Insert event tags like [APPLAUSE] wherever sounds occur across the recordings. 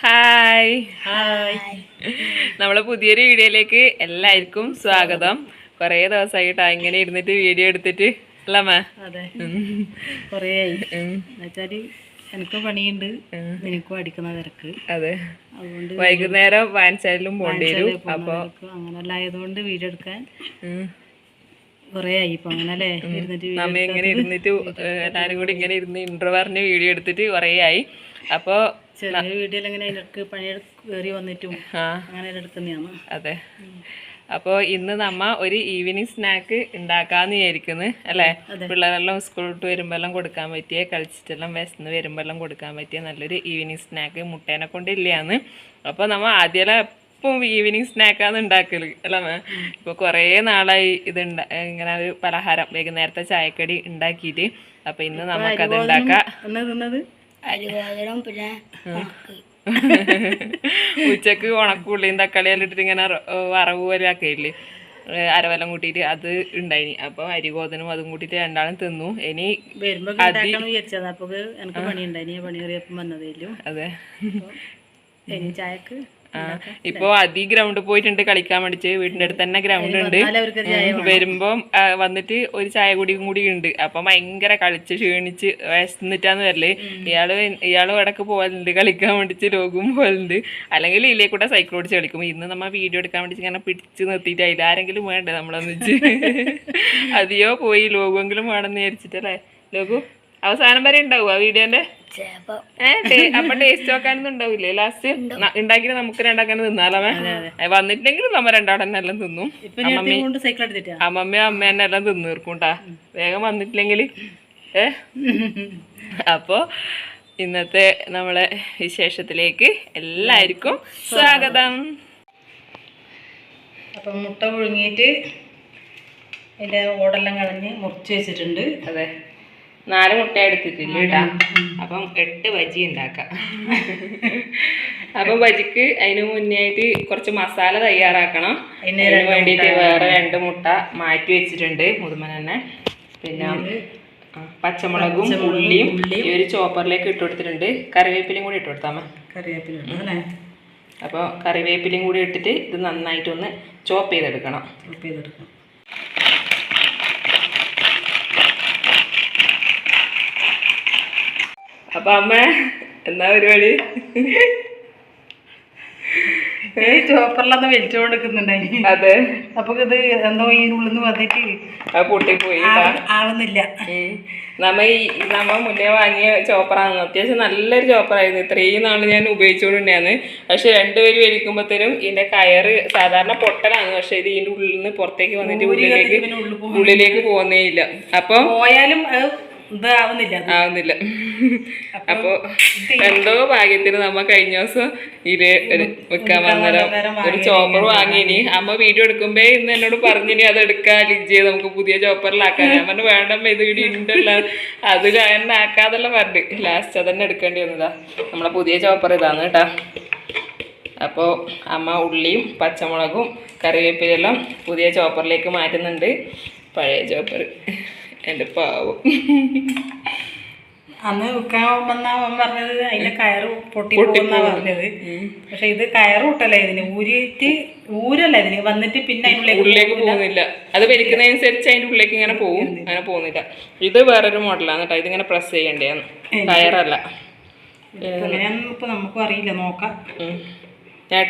Hi hi നമ്മളെ പുതിയൊരു വീഡിയോയിലേക്ക് എല്ലാവർക്കും സ്വാഗതം. കുറേ ദിവസമായിട്ടാ ഇങ്ങനെ ഇരുന്നിട്ട് വീഡിയോ എടുത്തിട്ട്. അല്ലമ്മ? അതെ. കുറേ എന്നുവെച്ചാൽ എനിക്കും പണിയുണ്ട്. നിനക്കും അടിക്കുന്ന തിരക്ക്. അതെ. അതുകൊണ്ട് വൈകുന്നേരം വാൻസായാലും പോണ്ടി വരും. അപ്പോൾ അപ്പൊ ആയതുകൊണ്ട് വീഡിയോ എടുക്കാൻ കുറേ ആയി ഇപ്പൊ അങ്ങനല്ലേ? ഇരുന്നിട്ട് എല്ലാരും കൂടി ഇങ്ങനെ ഇരുന്ന് പറഞ്ഞ് വീഡിയോ എടുത്തിട്ട് കുറേ ആയി അപ്പൊ ചെറിയ വീട്ടിൽ ഇങ്ങനെ ഇടയ്ക്ക് പണി കയറി വന്നിട്ടും അങ്ങനെ എടുക്കുന്നതാണ് അതെ. അപ്പോൾ ഇന്ന് നമ്മ ഒരു ഈവനിങ് സ്നാക്ക് ഉണ്ടാക്കാന്ന് വിചാരിക്കുന്നു അല്ലേ? പിള്ളേരെല്ലാം സ്കൂൾ വിട്ട് വരുമ്പോഴെല്ലാം കൊടുക്കാൻ പറ്റിയ കളിച്ചിട്ടെല്ലാം വിശന്ന് വരുമ്പോഴെല്ലാം കൊടുക്കാൻ പറ്റിയ നല്ലൊരു ഈവനിങ് സ്നാക്ക് മുട്ടേനെ കൊണ്ട് ഇല്ലയാന്ന്. അപ്പോൾ നമ്മ ആദ്യം എപ്പം ഈവനിങ് സ്നാക്കാന്ന് ഉണ്ടാക്കൽ അല്ലേ ഇപ്പോൾ കുറേ നാളായി ഇത് ഇങ്ങനെ ഒരു പലഹാരം വൈകുന്നേരത്തെ ചായക്കടി ഉണ്ടാക്കിയിട്ട്. അപ്പോൾ ഇന്ന് നമുക്കത് ഉണ്ടാക്കാം. എന്നാ പിന്നെ [LAUGHS] ഉച്ചയ്ക്ക് ഉണക്കുള്ളിയും തക്കാളിയെല്ലാം ഇട്ടിട്ട് ഇങ്ങനെ വറവ് പോലെ ആക്കിയില്ലേ? അരവെല്ലാം കൂട്ടിയിട്ട് അത് ഉണ്ടായിനി. അപ്പൊ അരി ഗോതനും അതും കൂട്ടിയിട്ട് രണ്ടാളും തിന്നു. ഇനി വരുമ്പോ എനിക്ക് പണി ഉണ്ടായി പണി കയറിയപ്പം വന്നതേലും അതെ. ഇനി ചായക്ക് ഇപ്പോ അതി ഗ്രൗണ്ടിൽ പോയിട്ടുണ്ട് കളിക്കാൻ വേണ്ടി വീടിന്റെ അടുത്ത് തന്നെ ഗ്രൗണ്ട് ഉണ്ട്. വരുമ്പോ വന്നിട്ട് ഒരു ചായ കുടിയും കൂടി ഉണ്ട്. അപ്പൊ ഭയങ്കര കളിച്ച് ക്ഷീണിച്ച് വിശന്നിട്ടാന്ന് വരൽ. ഇയാൾ ഇയാൾ ഇടയ്ക്ക് പോകലുണ്ട് കളിക്കാൻ വേണ്ടിട്ട് ലോകം പോകലുണ്ട് അല്ലെങ്കിൽ ഇല്ലേ കൂടെ സൈക്കിൾ ഓടിച്ച് കളിക്കും. ഇന്ന് നമ്മ വീഡിയോ എടുക്കാൻ വേണ്ടി ഇങ്ങനെ പിടിച്ച് നിർത്തിയിട്ട് അതിൽ ആരെങ്കിലും വേണ്ടേ നമ്മളൊന്നിച്ച് [LAUGHS] അതിയോ പോയി ലോകമെങ്കിലും വേണമെന്ന് വിചാരിച്ചിട്ടല്ലേ? ലോകു? അവസാനം വരെ ഉണ്ടാവുക വീഡിയോന്റെ? ഏ ടേ- അപ്പൊ ടേസ്റ്റ് നോക്കാനൊന്നും ഉണ്ടാവില്ലേ? ലാസ്റ്റ് ഉണ്ടാക്കി നമുക്ക് രണ്ടാക്കാൻ തിന്നാലേ വന്നിട്ടില്ലെങ്കിലും നമ്മ രണ്ടാടന്നെ എല്ലാം തിന്നും. ഇപ്പൊ ഞാൻ എടുത്ത് സൈക്കിൾ എടുത്തിട്ടാ. അമ്മമ്മയും അമ്മ തന്നെ എല്ലാം തിന്നു തീർക്കൂട്ടാ വേഗം വന്നിട്ടില്ലെങ്കിൽ ഏ? അപ്പൊ ഇന്നത്തെ നമ്മളെ വിശേഷത്തിലേക്ക് എല്ലാവർക്കും സ്വാഗതം. അപ്പം മുട്ട പുഴുങ്ങിയിട്ട് അതിന്റെ ഓടെല്ലാം കളഞ്ഞ് മുറിച്ച് വെച്ചിട്ടുണ്ട്. അതെ. നാല് മുട്ട എടുത്തിട്ടില്ല കേട്ടാ അപ്പം എട്ട് ബജി ഉണ്ടാക്കാം. അപ്പം ബജിക്ക് അതിന് മുന്നേ ആയിട്ട് കുറച്ച് മസാല തയ്യാറാക്കണം. അതിന് അതിന് വേണ്ടിയിട്ട് വേറെ രണ്ട് മുട്ട മാറ്റി വെച്ചിട്ടുണ്ട് മുതുമൻ തന്നെ പിന്നെ പച്ചമുളകും ഉള്ളിയും ഈ ഒരു ചോപ്പറിലേക്ക് ഇട്ട് കൊടുത്തിട്ടുണ്ട്. കറിവേപ്പിലയും കൂടി ഇട്ട് കൊടുത്താൽ മതി. കറിവേപ്പിലുണ്ട് അല്ലേ? അപ്പോൾ കറിവേപ്പിലയും കൂടി ഇട്ടിട്ട് ഇത് നന്നായിട്ടൊന്ന് ചോപ്പ് ചെയ്തെടുക്കണം. ചോപ്പ് ചെയ്തെടുക്കാം അപ്പം അമ്മ എന്താ പരിപാടി? നിൽക്കുന്നുണ്ടായി അതെ. അപ്പൊ ഇത് എന്തോ ഈ വന്നിട്ട് പൊട്ടിപ്പോയി. ആവുന്നില്ല. നമ്മ ഈ നമ്മ മുന്നേ വാങ്ങിയ ചോപ്പറാണ്. അത്യാവശ്യം നല്ലൊരു ചോപ്പറായിരുന്നു. ഇത്രയും നാൾ ഞാൻ ഉപയോഗിച്ചുകൊണ്ടിരുന്നാണ് പക്ഷെ രണ്ടുപേരും വലിക്കുമ്പോഴത്തേനും ഇതിന്റെ കയറ് സാധാരണ പൊട്ടലാണ്. പക്ഷെ ഇത് ഇതിന്റെ ഉള്ളിൽ നിന്ന് പുറത്തേക്ക് വന്നിട്ട് ഉള്ളിലേക്ക് ഉള്ളിലേക്ക് പോകുന്നേ ഇല്ല. അപ്പൊ പോയാലും. ആവുന്നില്ല. അപ്പൊ എന്തോ ഭാഗ്യത്തിന് നമ്മ കഴിഞ്ഞ ദിവസം ഇത് വെക്കാൻ വന്നേരം ഒരു ചോപ്പർ വാങ്ങിനി അമ്മ വീഡിയോ എടുക്കുമ്പോ ഇന്ന് എന്നോട് പറഞ്ഞിനി അത് എടുക്കാൻ ലിജ് നമുക്ക് പുതിയ ചോപ്പറിലാക്കാൻ ഞാൻ പറഞ്ഞു വേണ്ടമ്മ ഇത് വീഡിയോ ഉണ്ടല്ല അത് കാരണം ആക്കാതെല്ലാം പറഞ്ഞു. ലാസ്റ്റ് അതന്നെ എടുക്കേണ്ടി വന്നതാ. നമ്മളെ പുതിയ ചോപ്പർ ഇതാണ് കേട്ടാ. അപ്പോൾ അമ്മ ഉള്ളിയും പച്ചമുളകും കറിവേപ്പിലെല്ലാം പുതിയ ചോപ്പറിലേക്ക് മാറ്റുന്നുണ്ട്. പഴയ ചോപ്പർ. എന്റെ പാവം. അന്ന് വിൽക്കാൻ പോകുമ്പോന്നാ അവൻ പറഞ്ഞത് അതിന്റെ കയറ് പൊട്ടി പൊട്ടിന്നാ പറഞ്ഞത്. പക്ഷെ ഇത് കയറ് പൊട്ടല്ല ഇതിന്? ഊരിയിട്ട് ഊരല്ല ഇതിന്? വന്നിട്ട് പിന്നെ അതിനുള്ളിലേക്ക് ഉള്ളിലേക്ക് പോകുന്നില്ല. അത് വലിക്കുന്നതനുസരിച്ച് അതിന്റെ ഉള്ളിലേക്ക് ഇങ്ങനെ പോകും അങ്ങനെ പോകുന്നില്ല. ഇത് വേറൊരു മോഡലാണ് കേട്ടോ. ഇതിങ്ങനെ പ്രസ് ചെയ്യണ്ടേന്ന് കയറല്ല. അങ്ങനെയാണെന്ന് ഇപ്പൊ നമുക്കും അറിയില്ല. നോക്കാം. ഞാൻ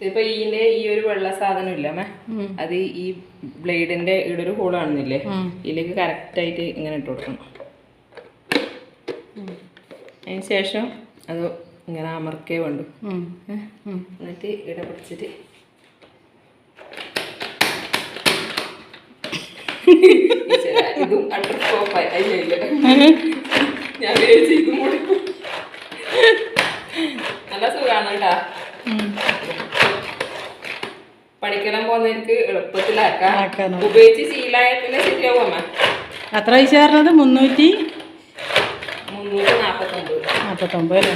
ഇതിപ്പോ ഇതിന്റെ ഈ ഒരു വെള്ള സാധനം ഇല്ല മേ അത് ഈ ബ്ലേഡിന്റെ ഇവിടെ ഒരു ഹോൾ കാണുന്നില്ലേ? ഇതിലേക്ക് കറക്റ്റ് ആയിട്ട് ഇങ്ങനെ ഇട്ട് കൊടുക്കണം. അതിന് ശേഷം അത് ഇങ്ങനെ അമർക്കേ വേണ്ടു. എന്നിട്ട് ഇവിടെ പിടിച്ചിട്ട് ഈശ്വരാ, ഇതും അണ്ടർ സ്റ്റോപ്പായി അയ്യല്ല ഞാൻ ഇതും കൂടി. നല്ല സുഖമാണ് കേട്ടാ. പഠിക്കണം പോകുന്നവർക്ക് എളുപ്പത്തിലാക്കാം. ഉപയോഗിച്ച് ശീലായ പിന്നെ ശരിയാവും അത്ര പൈസ പറഞ്ഞത് മുന്നൂറ്റി മുന്നൂറ്റി നാൽപ്പത്തൊമ്പത് നാൽപ്പത്തൊമ്പത് അല്ലേ?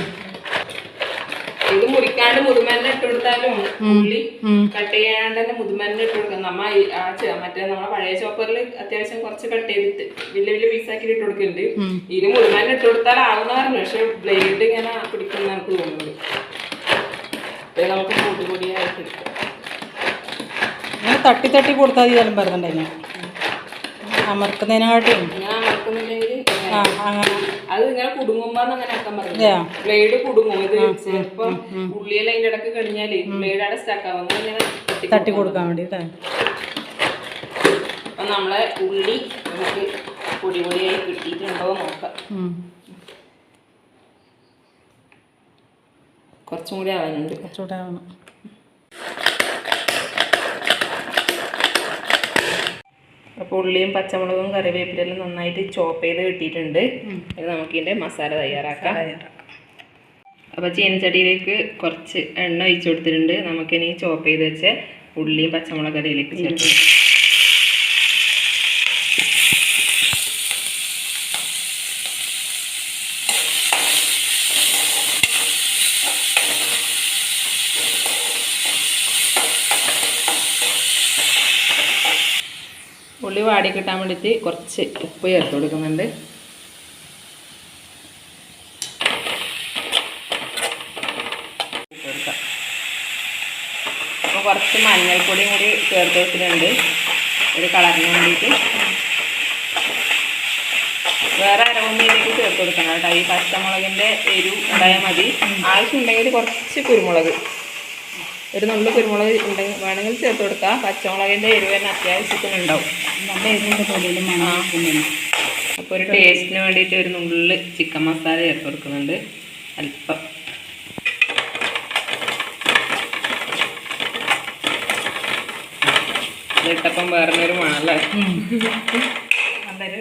ഇത് മുറിക്കാണ്ട് മുതുമന്നെ ഇട്ടുകൊടുത്താലും ഉള്ളി കട്ട് ചെയ്യാണ്ട് തന്നെ മുതുമന്നെ ഇട്ടുകൊടുക്കാം നമ്മ ആ മറ്റേ നമ്മളെ പഴയ ചോപ്പറിൽ അത്യാവശ്യം കുറച്ച് കട്ട് ചെയ്തിട്ട് വലിയ വലിയ പീസാക്കി ഇട്ട് കൊടുക്കുന്നുണ്ട് ഇതിന് മുതുമന്നെ ഇട്ട് കൊടുത്താൽ ആവുന്നവരല്ല പക്ഷെ ബ്ലേഡ് ഇങ്ങനെ പിടിക്കുന്ന എനിക്ക് തോന്നുന്നുണ്ട്. നമുക്ക് കൂട്ടുപൊടിയായിട്ട് തോന്നുന്നു തട്ടി തട്ടി കൊടുത്താൽ മതി അമർക്കുന്നതിനെക്കാട്ടിയും ഇങ്ങനെ അമർക്കുന്നില്ലെങ്കിൽ ആ അങ്ങനെ. അത് ഇങ്ങനെ കുടുങ്ങുമ്പോന്ന് അങ്ങനെ ആക്കാൻ പറഞ്ഞു ബ്ലേഡ് കുടുങ്ങും. ഇത് ചിലപ്പം ഉള്ളിയെല്ലാം അതിന്റെ ഇടയ്ക്ക് കഴിഞ്ഞാൽ ബ്ലേഡ് അവിടെ അങ്ങനെ തട്ടി കൊടുക്കാൻ വേണ്ടിയിട്ടേ അപ്പൊ നമ്മളെ ഉള്ളി നമുക്ക് പൊടി പൊടിയായി കിട്ടിയിട്ടുണ്ടോ നോക്കാം. കുറച്ചും കൂടി ആവാനുണ്ട്. കുറച്ചുകൂടെ വേണം അപ്പോൾ ഉള്ളിയും പച്ചമുളകും കറിവേപ്പിലെല്ലാം നന്നായിട്ട് ചോപ്പ് ചെയ്ത് കിട്ടിയിട്ടുണ്ട്. ഇത് നമുക്ക് ഇതിന്റെ മസാല തയ്യാറാക്കാം. അപ്പോൾ ചീനച്ചട്ടിയിലേക്ക് കുറച്ച് എണ്ണ ഒഴിച്ചു കൊടുത്തിട്ടുണ്ട്. നമുക്കിനി ചോപ്പ് ചെയ്ത് വെച്ച ഉള്ളിയും പച്ചമുളക് അതിലേക്ക് ചേർത്ത് വാടി കിട്ടാൻ വേണ്ടിയിട്ട് കുറച്ച് ഉപ്പ് ചേർത്ത് കൊടുക്കുന്നുണ്ട്. അപ്പോൾ കുറച്ച് മഞ്ഞൾപ്പൊടിയും കൂടി ചേർത്ത് വെച്ചിട്ടുണ്ട്. ഒരു കളറിന് വേണ്ടിയിട്ട്. വേറെ അരവൊന്നും ഇതിലേക്ക് ചേർത്ത് കൊടുക്കണം കേട്ടോ. ഈ പച്ചമുളകിന്റെ എരിവ് ഉണ്ടായാൽ മതി. ആവശ്യമുണ്ടെങ്കിൽ കുറച്ച് കുരുമുളക്. ഒരു നുള്ളു കുരുമുളക് ഉണ്ടെങ്കിൽ വേണമെങ്കിൽ ചേർത്ത് കൊടുക്കാം. പച്ചമുളകിന്റെ എരിവ് തന്നെ അത്യാവശ്യത്തിന് ഉണ്ടാവും നല്ല മണം അപ്പോൾ ഒരു ടേസ്റ്റിന് വേണ്ടിയിട്ട് ഒരു നുള്ളിൽ ചിക്കൻ മസാല ചേർത്ത് കൊടുക്കുന്നുണ്ട്. അല്പം. ഇതിട്ടപ്പം വേറെ ഒരു മണല്ലേ? നല്ലൊരു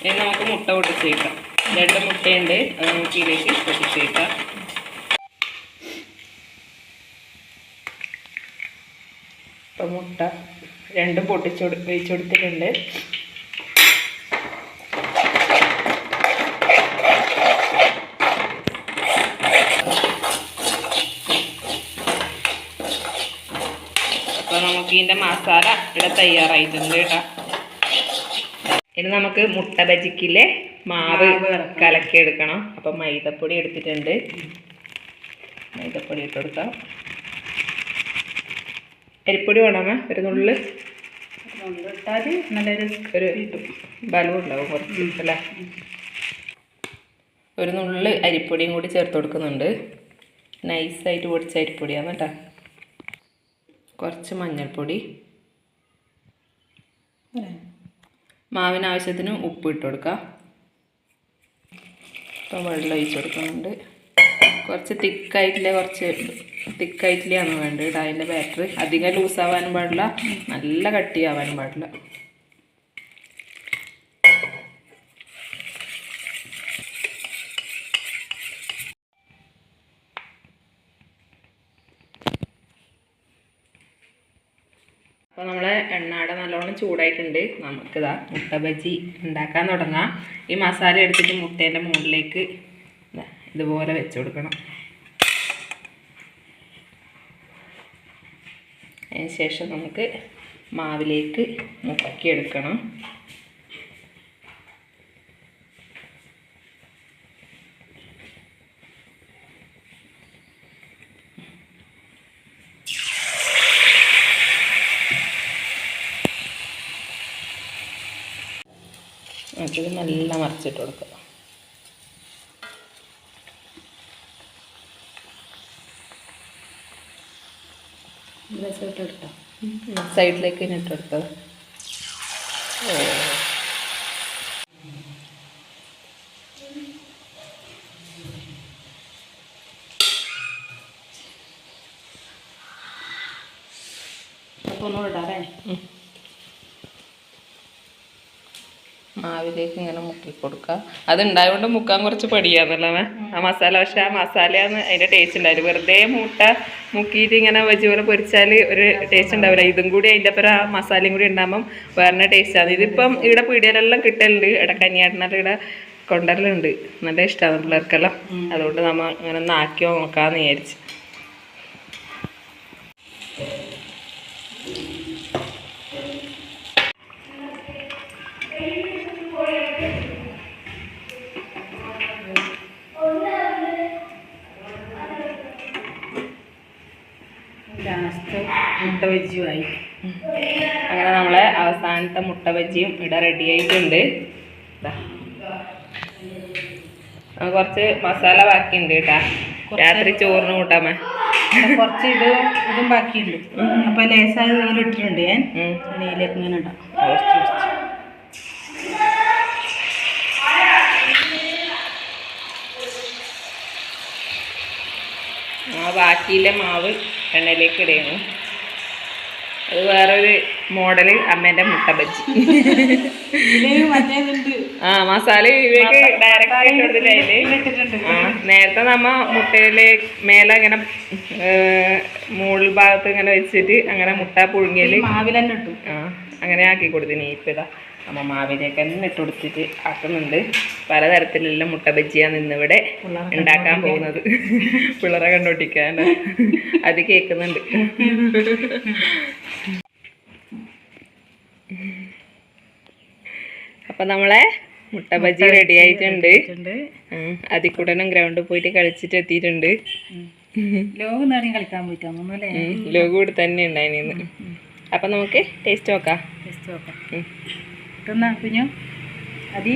ഇനി നമുക്ക് മുട്ട പൊട്ടിച്ചേക്കാം. രണ്ട് മുട്ടയുണ്ട്. അത് നമുക്ക് ഇതിലേക്ക് പൊട്ടിച്ച് ഇപ്പം മുട്ട രണ്ടും പൊട്ടിച്ച് ഒഴിച്ച് കൊടുത്തിട്ടുണ്ട്. അപ്പോൾ നമുക്ക് ഇതിന്റെ മസാല ഇവിടെ തയ്യാറായിട്ടുണ്ട് കേട്ടോ. ഇനി നമുക്ക് മുട്ട ബജിക്കിലെ മാവ് കലക്കി. എടുക്കണം അപ്പം മൈദപ്പൊടി എടുത്തിട്ടുണ്ട്. മൈദപ്പൊടി ഇട്ട് കൊടുക്കാം. അരിപ്പൊടി വേണമേ ഒരു നുള്ളിൽ ഇട്ടാൽ നല്ലൊരു ഒരു ബലം ഉണ്ടാവും കുറച്ച് അല്ലേ? ഒരു നുള്ളിൽ അരിപ്പൊടിയും കൂടി ചേർത്ത് കൊടുക്കുന്നുണ്ട്. നൈസായിട്ട് പൊടിച്ച അരിപ്പൊടിയാണ് കേട്ടോ. കുറച്ച് മഞ്ഞൾപ്പൊടി. മാവിന് ആവശ്യത്തിന് ഉപ്പ് ഇട്ട് കൊടുക്കാം. ഇപ്പം വെള്ളം ഒഴിച്ച് കൊടുക്കുന്നുണ്ട്. കുറച്ച് തിക്കായിട്ടില്ല കുറച്ച് തിക്കായിട്ടില്ലാണ് വേണ്ടത്. അതിന്റെ ബാറ്ററി അധികം ലൂസാവാനും പാടില്ല. നല്ല കട്ടിയാവാനും പാടില്ല. അപ്പോൾ നമ്മളെ എണ്ണാട നല്ലോണം ചൂടായിട്ടുണ്ട്. നമുക്കിതാ മുട്ട ബജി ഉണ്ടാക്കാൻ തുടങ്ങാം. ഈ മസാല എടുത്തിട്ട് മുട്ടേന്റെ മുകളിലേക്ക് ഇതുപോലെ വെച്ച് കൊടുക്കണം. ശേഷം നമുക്ക് മാവിലേക്ക് മുക്കിയെടുക്കണം അത് നല്ല മറിച്ചിട്ട് കൊടുക്കുക. എടുക്കാം സൈഡിലേക്ക് തന്നെ ഇട്ട് കൊടുത്തത്. അപ്പോൾ ഒന്നുകൂടെ ഇടാറേ മാവിലേക്ക് ഇങ്ങനെ മുക്കി കൊടുക്കുക അത് ഉണ്ടായതുകൊണ്ട് മുക്കാൻ കുറച്ച് പടിയാന്നല്ലേ? ആ മസാല പക്ഷെ ആ മസാലയാണ് അതിന്റെ ടേസ്റ്റ് ഉണ്ടായിരുന്നു. വെറുതെ മുട്ട മുക്കിയിട്ട് ഇങ്ങനെ വെജ് പോലെ പൊരിച്ചാൽ ഒരു ടേസ്റ്റ് ഉണ്ടാവില്ല. ഇതും കൂടി അതിന്റെ ഒപ്പം ആ മസാലയും കൂടി ഉണ്ടാകുമ്പം വേറെ ടേസ്റ്റാണ് ഇതിപ്പം ഇവിടെ പീടികയിലെല്ലാം കിട്ടലുണ്ട്. ഇവിടെ കനിയാട്ടിനെല്ലാം ഇവിടെ കൊണ്ടുവരലുണ്ട്. നല്ല ഇഷ്ടമാണ് പിള്ളേർക്കെല്ലാം. അതുകൊണ്ട് നമ്മൾ അങ്ങനെ ഒന്ന് ആക്കി നോക്കാമെന്ന് വിചാരിച്ചു. അവസാനത്തെ മുട്ട ബജിയും ഇവിടെ റെഡിയായിട്ടുണ്ട്. കുറച്ച് മസാല ബാക്കിയുണ്ട് കേട്ടാ. രാത്രി ചോറിന് കൂട്ടാമേ കുറച്ച് ഇത് ഇതും ബാക്കിയുണ്ട്. അപ്പൊ ലേസായ ഇട്ടിട്ടുണ്ട് ഞാൻ. നെയ്യിലേക്ക് ഇങ്ങനെ ഇടാം. ആ ബാക്കിയിലെ മാവ് എണ്ണയിലേക്ക് ഇടുകയാണ് അത് വേറൊരു മോഡൽ അമ്മേന്റെ മുട്ട ബജ്ജി. ആ മസാല ഇവയ്ക്ക് ഡയറക്റ്റ് നേരത്തെ നമ്മ മുട്ടയിലെ മേലെ ഇങ്ങനെ മുകളിൽ ഭാഗത്ത് ഇങ്ങനെ വെച്ചിട്ട് അങ്ങനെ മുട്ട പുഴുങ്ങിയൽ. ആ അങ്ങനെ ആക്കി കൊടുത്തിന് ഇപ്പതാ അമ്മ മാവിലേക്ക് തന്നെ ഇട്ട് കൊടുത്തിട്ട് ആക്കുന്നുണ്ട്. പലതരത്തിലുള്ള മുട്ട ബജ്ജിയാണ് ഇന്നിവിടെ ഉണ്ടാക്കാൻ പോകുന്നത്. പിള്ളേരെ കണ്ടോട്ടിക്കാൻ അത് കേൾക്കുന്നുണ്ട് [LAUGHS] അപ്പം നമ്മളെ മുട്ട ബജി റെഡി ആയിട്ടുണ്ട്. അതിൽ കൂടെ ഗ്രൗണ്ടിൽ പോയിട്ട് കളിച്ചിട്ട് എത്തിയിട്ടുണ്ട്. ലോകം കൂടെ കളിക്കാൻ ഇവിടെ തന്നെ ഉണ്ടായിരുന്നു അപ്പം നമുക്ക് ടേസ്റ്റ് നോക്കാം. ടേസ്റ്റ് നോക്കാം. കുഞ്ഞു? അതി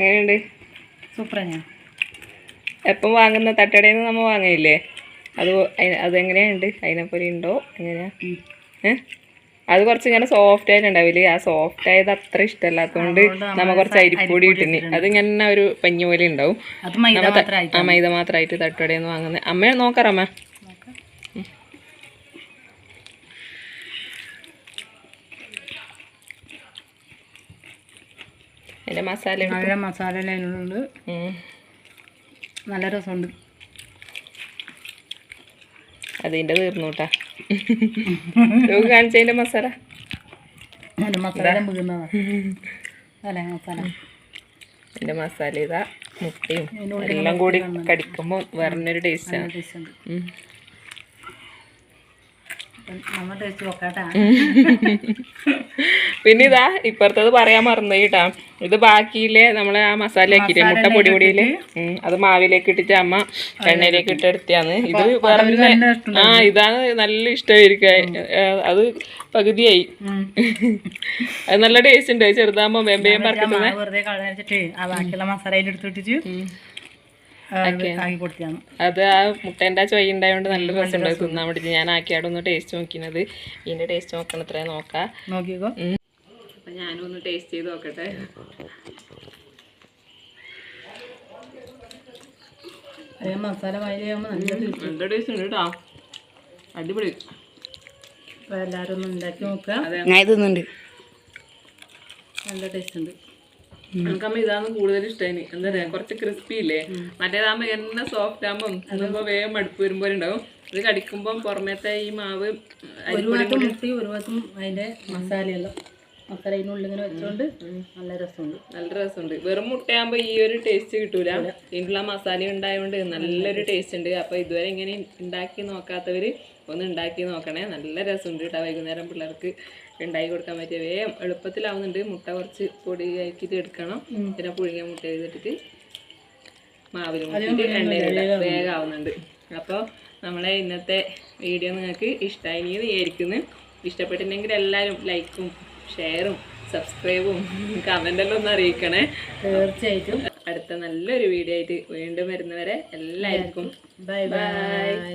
എങ്ങനെയുണ്ട്? സൂപ്പറാ ഞാൻ. എപ്പം വാങ്ങുന്ന തട്ടടയിൽ നിന്ന് നമ്മൾ വാങ്ങില്ലേ അത് അതെങ്ങനെയുണ്ട്? അതിനെപ്പോലെ ഉണ്ടോ? എങ്ങനെയാ? അത് കുറച്ച് ഇങ്ങനെ സോഫ്റ്റ് ആയിട്ടുണ്ടാവില്ലേ? ആ സോഫ്റ്റ് ആയത് അത്ര ഇഷ്ടമല്ലാത്തതുകൊണ്ട് നമ്മ കുറച്ച് അരിപ്പൊടി ഇട്ടിന്. അത് ഇങ്ങനെ ഒരു പഞ്ഞി പോലെ ഉണ്ടാവും. ആ മൈദ മാത്രമായിട്ട് തട്ടടയിൽ നിന്ന് വാങ്ങുന്നത് അമ്മ. നോക്കാറമ്മ അതിന്റെ മസാല മസാല ഉം. നല്ല രസമുണ്ട്. അതിന്റെ തീർന്നു കേട്ടാ കാണിച്ചതിന്റെ മസാല? എന്റെ മസാല വീഴുന്നതാ മസാല? അതിന്റെ മസാല ഇതാ മുട്ടയും എല്ലാം കൂടി കടിക്കുമ്പോൾ വേറൊരു ടേസ്റ്റാണ് ടേസ്റ്റ് ഉണ്ട്. നോക്കാട്ടാ പിന്നെ ഇതാ ഇപ്പുറത്തത് പറയാൻ മറന്നു കേട്ടാ ഇത് ബാക്കിയിൽ നമ്മളെ ആ മസാല ആക്കിയില്ലേ മുട്ട പൊടി പൊടിയിൽ? അത് മാവിലേക്ക് ഇട്ടിട്ട് അമ്മ എണ്ണയിലേക്ക് ഇട്ടെടുത്താണ് ഇത് വേറെ ആ ഇതാണ് നല്ല ഇഷ്ടമായിരിക്കും. അത് പകുതിയായി. അത് നല്ല ടേസ്റ്റ് ഉണ്ട്. ചെറുതാകുമ്പോ വെമ്പയും പറക്കിട്ട് അത് ആ മുട്ടേന്റെ ആ ചൊയ്യ ഉണ്ടായതുകൊണ്ട് നല്ല രസം ഉണ്ടായി തിന്നാൻ വേണ്ടി ഞാൻ ആക്കിയാടെ ഒന്ന് ടേസ്റ്റ് നോക്കിയത് ഇതിന്റെ ടേസ്റ്റ് നോക്കണം ഇത്രേ നോക്കാം. നോക്കിക്കോ. അപ്പം ഞാനും ഒന്ന് ടേസ്റ്റ് ചെയ്ത് നോക്കട്ടെ. മസാല വായിലാകുമ്പോൾ നല്ല ടേസ്റ്റ് നല്ല ടേസ്റ്റ് ഉണ്ട് കേട്ടോ അടിപൊളി. അപ്പോൾ എല്ലാവരും ഒന്ന് ഉണ്ടാക്കി നോക്കുക. ഞാൻ നല്ല ടേസ്റ്റ് ഉണ്ട്. നമുക്കമ്മ ഇതാണ് കൂടുതൽ ഇഷ്ടമായി എന്താ പറയാ കുറച്ച് ക്രിസ്പി ഇല്ലേ? മറ്റേതാകുമ്പോ എന്ന സോഫ്റ്റ് ആകുമ്പോ അതുമ്പോ വേഗം മടുപ്പ് വരുമ്പോൾ ഉണ്ടാവും. ഇത് കടിക്കുമ്പോൾ പുറമേത്തെ ഈ മാവ് ഒരു ഭാഗത്തും മുട്ടി ഒരു ഭാഗത്തും അതിന്റെ മസാലയെല്ലാം. മസാല അതിനുള്ളിൽ ഇങ്ങനെ വെച്ചോണ്ട് നല്ല രസമുണ്ട്. നല്ല രസമുണ്ട്. വെറും മുട്ടയാകുമ്പോൾ ഈ ഒരു ടേസ്റ്റ് കിട്ടൂല. ഇതിനുള്ള മസാല ഉണ്ടായതുകൊണ്ട് നല്ലൊരു ടേസ്റ്റ് ഉണ്ട്. അപ്പോൾ ഇതുവരെ ഇങ്ങനെ ഉണ്ടാക്കി നോക്കാത്തവർ ഒന്ന് ഉണ്ടാക്കി നോക്കണേ. നല്ല രസമുണ്ട് കേട്ടോ വൈകുന്നേരം പിള്ളേർക്ക് ഉണ്ടാക്കി കൊടുക്കാൻ പറ്റിയ വേഗം എളുപ്പത്തിലാവുന്നുണ്ട്. മുട്ട കുറച്ച് പൊടിയാക്കിയിട്ട് എടുക്കണം. പിന്നെ പുഴുങ്ങിയ മുട്ട ചെയ്തിട്ടിട്ട് മാവിൽ എണ്ണയിലിടാം വേഗം ആവുന്നുണ്ട്. അപ്പോൾ നമ്മളെ ഇന്നത്തെ വീഡിയോ നിങ്ങൾക്ക് ഇഷ്ടമായി വിചാരിക്കുന്നു. ഇഷ്ടപ്പെട്ടിട്ടുണ്ടെങ്കിൽ എല്ലാവരും ലൈക്കും ഷെയറും സബ്സ്ക്രൈബും കമന്റെല്ലാം ഒന്ന് അറിയിക്കണേ. തീർച്ചയായിട്ടും. അടുത്ത നല്ലൊരു വീഡിയോ ആയിട്ട് വീണ്ടും വരുന്നവരെ എല്ലാവർക്കും ബൈ ബൈ